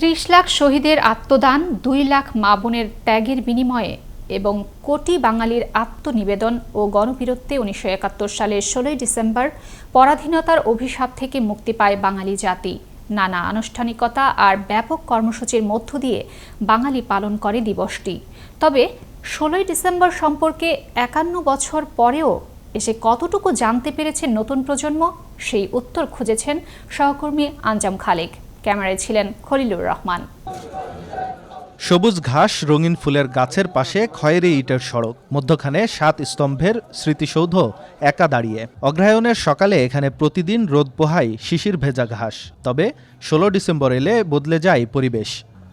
ত্রিশ লাখ শহীদের আত্মদান, দুই লাখ মা বোনের ত্যাগের বিনিময়ে এবং কোটি বাঙালির আত্মনিবেদন ও গণবীরত্বে উনিশশো একাত্তর সালের ষোলোই ডিসেম্বর পরাধীনতার অভিশাপ থেকে মুক্তি পায় বাঙালি জাতি। নানা আনুষ্ঠানিকতা আর ব্যাপক কর্মসূচির মধ্য দিয়ে বাঙালি পালন করে দিবসটি। তবে ষোলোই ডিসেম্বর সম্পর্কে একান্ন বছর পরেও এসে কতটুকু জানতে পেরেছে নতুন প্রজন্ম, সেই উত্তর খুঁজেছেন সহকর্মী আঞ্জাম খালেক। ক্যামেরায় ছিলেন খলিলুর রহমান। সবুজ ঘাস রঙিন ফুলের গাছের পাশে খয়েরি ইটের সড়ক, মধ্যখানে সাত স্তম্ভের স্মৃতিসৌধ একা দাঁড়িয়ে। অগ্রহায়ণের সকালে এখানে প্রতিদিন রোদ পোহায় শিশির ভেজা ঘাস, তবে ষোলো ডিসেম্বর এলে বদলে যায় পরিবেশ।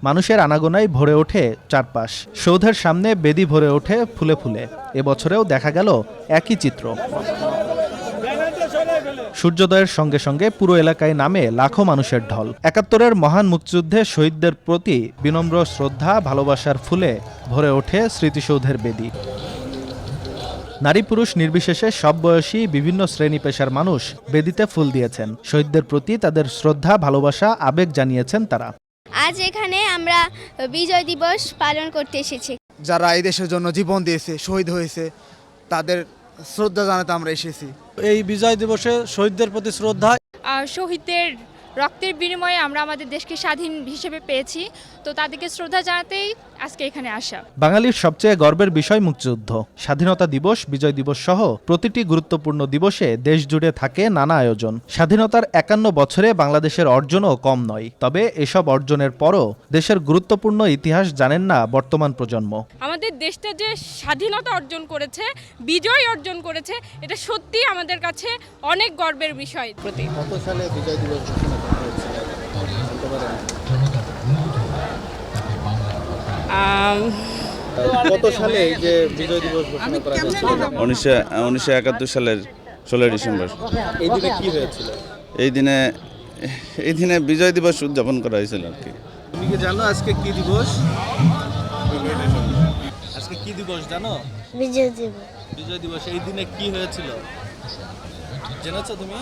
মানুষের আনাগোনায় ভরে ওঠে চারপাশ। সৌধের সামনে বেদি ভরে ওঠে ফুলে ফুলে। এবছরেও দেখা গেল একই চিত্র। সূর্যোদয়ের সঙ্গে সঙ্গে পুরো এলাকায় নামে লাখো মানুষের ঢল। একাত্তরের মহান মুক্তিযুদ্ধে শহীদদের প্রতি বিনম্র শ্রদ্ধা ভালোবাসার ফুলে ভরে ওঠে স্মৃতিসৌধের বেদি। নারী পুরুষ নির্বিশেষে সব বয়সী বিভিন্ন শ্রেণি পেশার মানুষ বেদিতে ফুল দিয়েছেন। শহীদদের প্রতি তাদের শ্রদ্ধা ভালোবাসা আবেগ জানিয়েছেন তারা। আজ এখানে আমরা বিজয় দিবস পালন করতে এসেছি। যারা এই দেশের জন্য জীবন দিয়েছে শহীদ হয়েছে তাদের শ্রদ্ধা জানাতে আমরা এসেছি। এই বিজয় দিবসে শহীদদের প্রতি শ্রদ্ধা। শহীদদের রক্তের বিনিময়ে আমরা আমাদের দেশকে স্বাধীন হিসেবে পেয়েছি। তো তাদেরকে শ্রদ্ধা জানাতেই আজকে এখানে আসা। বাঙালির সবচেয়ে গর্বের বিষয় মুক্তিযুদ্ধ। স্বাধীনতা দিবস বিজয় দিবস সহ প্রতিটি গুরুত্বপূর্ণ দিবসে দেশ জুড়ে থাকে নানা আয়োজন। স্বাধীনতার একান্ন বছরে বাংলাদেশের অর্জনও কম নয়। তবে এসব অর্জনের পরও দেশের গুরুত্বপূর্ণ ইতিহাস জানেন না বর্তমান প্রজন্ম। আমাদের দেশটা যে স্বাধীনতা অর্জন করেছে বিজয় অর্জন করেছে এটা সত্যি আমাদের কাছে অনেক গর্বের বিষয়। প্রতি কত সালে বিজয় দিবস ঘোষণা কত সালে যে বিজয় দিবস ঘোষণা করা উনিশশো উনিশশো একাত্তর সালের ষোলোই ডিসেম্বর। এই দিনে কি হয়েছিল? এই দিনে এই দিনে বিজয় দিবস উদযাপন করা হয়েছিল আর কি। তুমি কি জানো আজকে কি দিবস? আজকে কি দিবস জানো? বিজয় দিবস। বিজয় দিবস এই দিনে কি হয়েছিল? জেনেছো তুমি?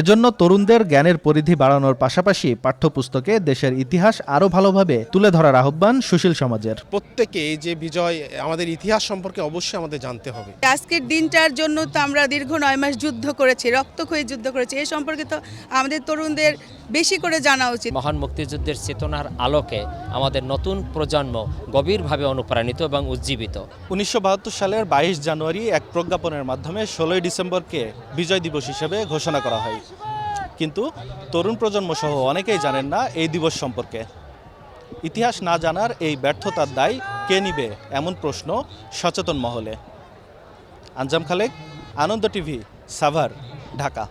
এজন্য তরুণদের জ্ঞানের পরিধি বাড়ানোর পাশাপাশি পাঠ্যপুস্তকে দেশের ইতিহাস আরও ভালোভাবে তুলে ধরার আহ্বান সুশীল সমাজের। প্রত্যেকে যে বিজয় আমাদের ইতিহাস সম্পর্কে অবশ্যই আমাদের জানতে হবে। আজকের দিনটার জন্য তো আমরা দীর্ঘ নয় মাস যুদ্ধ করেছি রক্তক্ষয়ী যুদ্ধ করেছি। এ সম্পর্কে তো আমাদের তরুণদের বেশি করে জানা উচিত। মহান মুক্তিযুদ্ধের চেতনার আলোকে আমাদের নতুন প্রজন্ম গভীরভাবে অনুপ্রাণিত এবং উজ্জীবিত। উনিশশো বাহাত্তর সালের বাইশ জানুয়ারি এক প্রজ্ঞাপনের মাধ্যমে ষোলোই ডিসেম্বরকে বিজয় দিবস হিসেবে ঘোষণা করা হয়। কিন্তু তরুণ প্রজন্ম সহ অনেকেই জানেন না এই দিবস সম্পর্কে। ইতিহাস না জানার এই ব্যর্থতার দায় কে নিবে এমন প্রশ্ন সচেতন মহলে। আঞ্জাম খালেক আনন্দ টিভি সাভার ঢাকা।